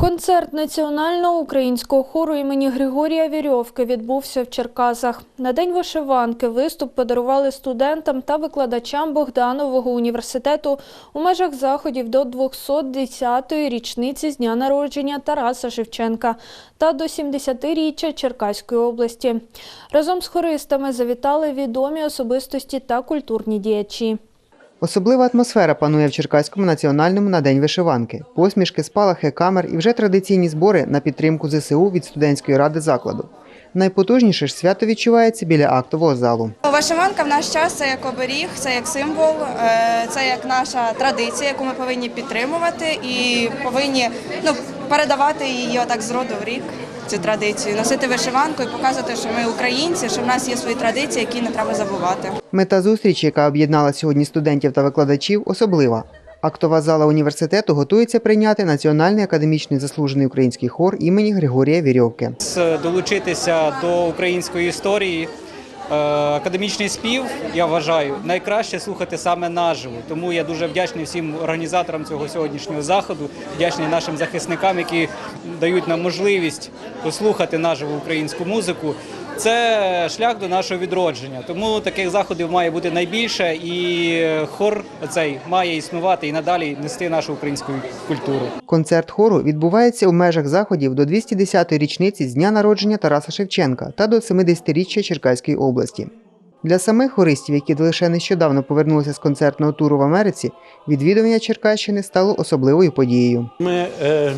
Концерт національного українського хору імені Григорія Вірьовки відбувся в Черкасах. На день вишиванки виступ подарували студентам та викладачам Богданового університету у межах заходів до 210-ї річниці з дня народження Тараса Шевченка та до 70-річчя Черкаської області. Разом з хористами завітали відомі особистості та культурні діячі. Особлива атмосфера панує в Черкаському національному на День вишиванки. Посмішки, спалахи камер і вже традиційні збори на підтримку ЗСУ від студентської ради закладу. Найпотужніше ж свято відчувається біля актового залу. Вишиванка в наш час це як оберіг, це як символ, е, це як наша традиція, яку ми повинні підтримувати і повинні ну, передавати її отак з роду в рік. Цю традицію носити вишиванку і показувати, що ми українці, що в нас є свої традиції, які не треба забувати. Мета зустрічі, яка об'єднала сьогодні студентів та викладачів, особлива. Актова зала університету готується прийняти Національний академічний заслужений український хор імені Григорія Вірьовки. Долучитися до української історії. Е, Академічний спів, я вважаю, найкраще слухати саме наживо. Тому я дуже вдячний всім організаторам цього сьогоднішнього заходу, вдячний нашим захисникам, які дають нам можливість послухати наживо українську музику. Це шлях до нашого відродження. Тому таких заходів має бути найбільше, і хор цей має існувати і надалі нести нашу українську культуру. Концерт хору відбувається у межах заходів до 210-ї річниці з дня народження Тараса Шевченка та до 70-річчя Черкаської області. Для самих хористів, які лише нещодавно повернулися з концертного туру в Америці, відвідування Черкащини стало особливою подією. Ми е,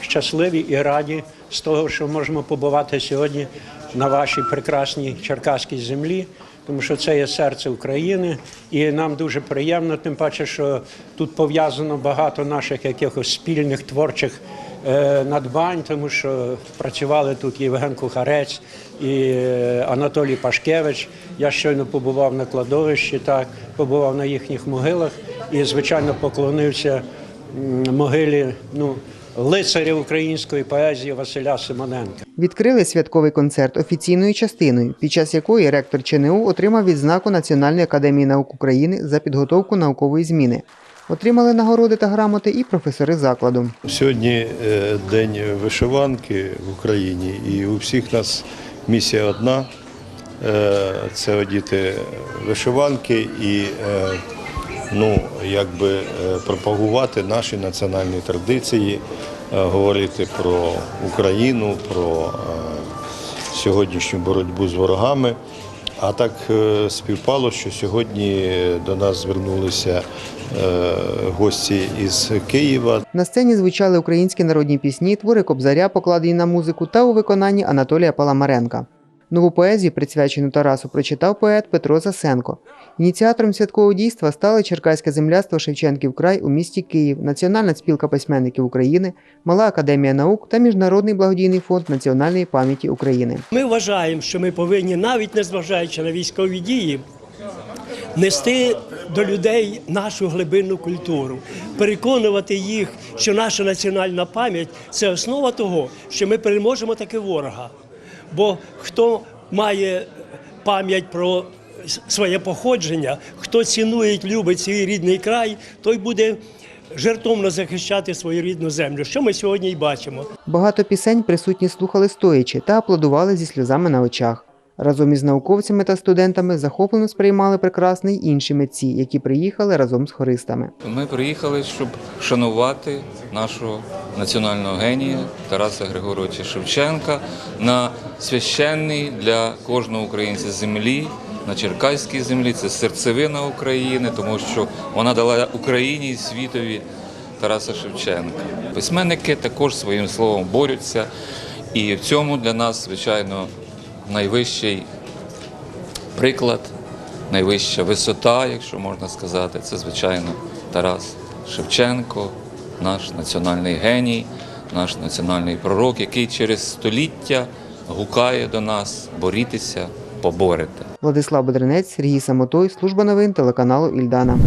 щасливі і раді з того, що можемо побувати сьогодні на вашій прекрасній черкаській землі, тому що це є серце України, і нам дуже приємно, тим паче, що тут пов'язано багато наших якихось спільних творчих е, надбань, тому що працювали тут Євген Кухарець і е, Анатолій Пашкевич. Я щойно побував на кладовищі, так побував на їхніх могилах і, звичайно, поклонився могилі ну, лицаря української поезії Василя Симоненка. Відкрили святковий концерт офіційною частиною, під час якої ректор ЧНУ отримав відзнаку Національної академії наук України за підготовку наукової зміни. Отримали нагороди та грамоти і професори закладу. Сьогодні е, день вишиванки в Україні, і у всіх нас місія одна е, це одіти вишиванки і е, ну, якби е, пропагувати наші національні традиції, е, говорити про Україну, про е, сьогоднішню боротьбу з ворогами. А так співпало, що сьогодні до нас звернулися гості із Києва. На сцені звучали українські народні пісні, твори кобзаря, покладені на музику, та у виконанні Анатолія Паламаренка. Нову поезію, присвячену Тарасу, прочитав поет Петро Засенко. Ініціатором святкового дійства стали Черкаське земляцтво Шевченків край у місті Київ, Національна спілка письменників України, Мала академія наук та Міжнародний благодійний фонд національної пам'яті України. Ми вважаємо, що ми повинні, навіть незважаючи на військові дії, нести до людей нашу глибинну культуру, переконувати їх, що наша національна пам'ять це основа того, що ми переможемо таки ворога. Бо хто має пам'ять про своє походження, хто цінує, і любить свій рідний край, той буде жертовно захищати свою рідну землю, що ми сьогодні й бачимо. Багато пісень присутні слухали стоячи та аплодували зі сльозами на очах. Разом із науковцями та студентами захоплено сприймали прекрасний інші митці, які приїхали разом з хористами. Ми приїхали, щоб шанувати нашого національного генія Тараса Григоровича Шевченка на священній для кожного українця землі, на Черкаській землі. Це серцевина України, тому що вона дала Україні і світові Тараса Шевченка. Письменники також своїм словом борються, і в цьому для нас, звичайно, найвищий приклад, найвища висота, якщо можна сказати, це звичайно Тарас Шевченко, наш національний геній, наш національний пророк, який через століття гукає до нас борітися, поборете. Владислав Бедренець, Сергій Самотой, служба новин телеканалу Ільдана.